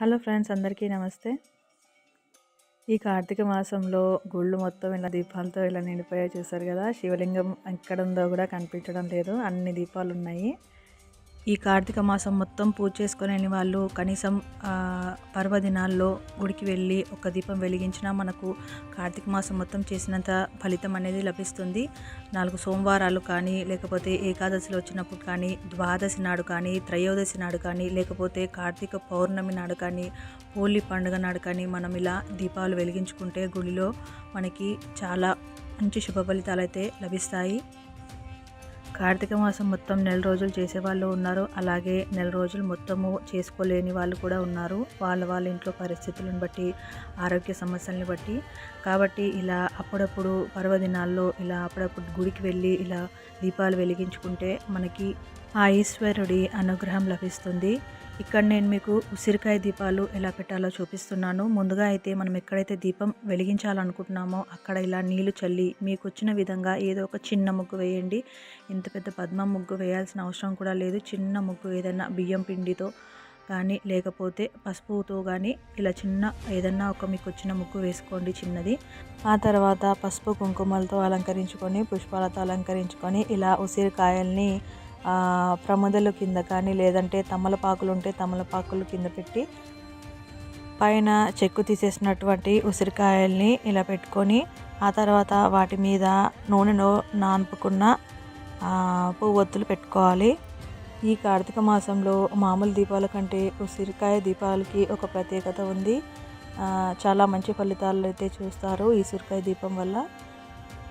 Hello friends అందరికీ నమస్తే. ఈ కార్తీక మాసంలో గుళ్ళు మొత్తం ఇలా దీపాలతో ఇలా నిండిపోయా చూసారు కదా. శివలింగం ఎక్కడ ఉందో కూడా కనిపించడం లేదు. అన్ని దీపాలు ఉన్నాయి. ఈ కార్తీక మాసం మొత్తం పూజ చేసుకునే వాళ్ళు కనీసం పర్వదినాల్లో గుడికి వెళ్ళి ఒక దీపం వెలిగించినా మనకు కార్తీక మాసం మొత్తం చేసినంత ఫలితం అనేది లభిస్తుంది. నాలుగు సోమవారాలు కానీ లేకపోతే ఏకాదశిలో వచ్చినప్పుడు కానీ ద్వాదశి నాడు కానీ త్రయోదశి నాడు కానీ లేకపోతే కార్తీక పౌర్ణమి నాడు కానీ హోలీ పండుగ నాడు కానీ మనం ఇలా దీపాలు వెలిగించుకుంటే గుడిలో మనకి చాలా మంచి శుభ ఫలితాలు అయితే లభిస్తాయి. కార్తీక మాసం మొత్తం నెల రోజులు చేసేవాళ్ళు ఉన్నారు. అలాగే నెల రోజులు మొత్తము చేసుకోలేని వాళ్ళు కూడా ఉన్నారు. వాళ్ళ వాళ్ళ ఇంట్లో పరిస్థితులను బట్టి ఆరోగ్య సమస్యలను బట్టి. కాబట్టి ఇలా అప్పుడప్పుడు పర్వదినాల్లో ఇలా అప్పుడప్పుడు గుడికి వెళ్ళి ఇలా దీపాలు వెలిగించుకుంటే మనకి ఆ ఈశ్వరుడి అనుగ్రహం లభిస్తుంది. ఇక్కడ నేను మీకు ఉసిరికాయ దీపాలు ఎలా పెట్టాలో చూపిస్తున్నాను. ముందుగా అయితే మనం ఎక్కడైతే దీపం వెలిగించాలనుకుంటున్నామో అక్కడ ఇలా నీళ్ళు చల్లి మీకు వచ్చిన విధంగా ఏదో ఒక చిన్న ముగ్గు వేయండి. ఇంత పెద్ద పద్మ ముగ్గు వేయాల్సిన అవసరం కూడా లేదు. చిన్న ముగ్గు ఏదైనా బియ్యం పిండితో కానీ లేకపోతే పసుపుతో కానీ ఇలా చిన్న ఏదన్నా ఒక మీకు వచ్చిన ముగ్గు వేసుకోండి చిన్నది. ఆ తర్వాత పసుపు కుంకుమలతో అలంకరించుకొని పుష్పాలతో అలంకరించుకొని ఇలా ఉసిరికాయల్ని ప్రమదల కింద కానీ లేదంటే తమలపాకులు ఉంటే తమలపాకులు కింద పెట్టి పైన చెక్కు తీసేసినటువంటి ఉసిరికాయల్ని ఇలా పెట్టుకొని ఆ తర్వాత వాటి మీద నూనెలో నానుపుకున్న పువ్వొత్తులు పెట్టుకోవాలి. ఈ కార్తీక మాసంలో మామూలు దీపాల కంటే ఉసిరికాయ దీపాలకి ఒక ప్రత్యేకత ఉంది. చాలా మంచి ఫలితాలు అయితే చూస్తారు ఈ ఉసిరికాయ దీపం వల్ల.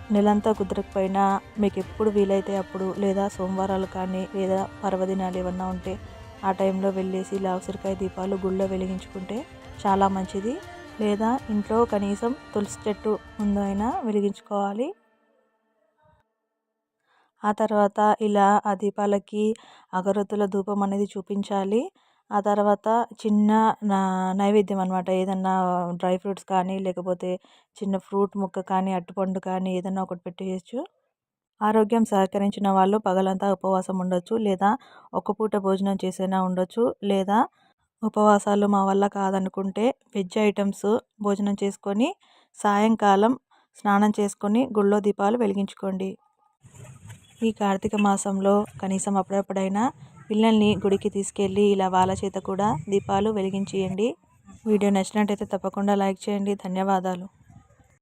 నెలంతా కుదరకపోయినా మీకు ఎప్పుడు వీలైతే అప్పుడు లేదా సోమవారాలు కానీ లేదా పర్వదినాలు ఏమన్నా ఉంటే ఆ టైంలో వెళ్ళేసి ఇలా ఉసిరికాయ దీపాలు గుళ్ళో వెలిగించుకుంటే చాలా మంచిది. లేదా ఇంట్లో కనీసం తులసి చెట్టు ముందు అయినా వెలిగించుకోవాలి. ఆ తర్వాత ఇలా ఆ దీపాలకి అగరొత్తుల ధూపం అనేది చూపించాలి. ఆ తర్వాత చిన్న నైవేద్యం అనమాట ఏదన్నా డ్రై ఫ్రూట్స్ కానీ లేకపోతే చిన్న ఫ్రూట్ ముక్క కానీ అరటిపండు కానీ ఏదన్నా ఒకటి పెట్టేయచ్చు. ఆరోగ్యం సహకరించిన వాళ్ళు పగలంతా ఉపవాసం ఉండొచ్చు లేదా ఒక పూట భోజనం చేసైనా ఉండొచ్చు లేదా ఉపవాసాలు మా వల్ల కాదనుకుంటే వెజ్ ఐటమ్స్ భోజనం చేసుకొని సాయంకాలం స్నానం చేసుకొని గుళ్ళో దీపాలు వెలిగించుకోండి. ఈ కార్తీక మాసంలో కనీసం అప్పుడప్పుడైనా పిల్లల్ని గుడికి తీసుకెళ్ళి ఇలా వాళ్ళ చేత కూడా దీపాలు వెలిగించేయండి. వీడియో నచ్చినట్టయితే తప్పకుండా లైక్ చేయండి. ధన్యవాదాలు.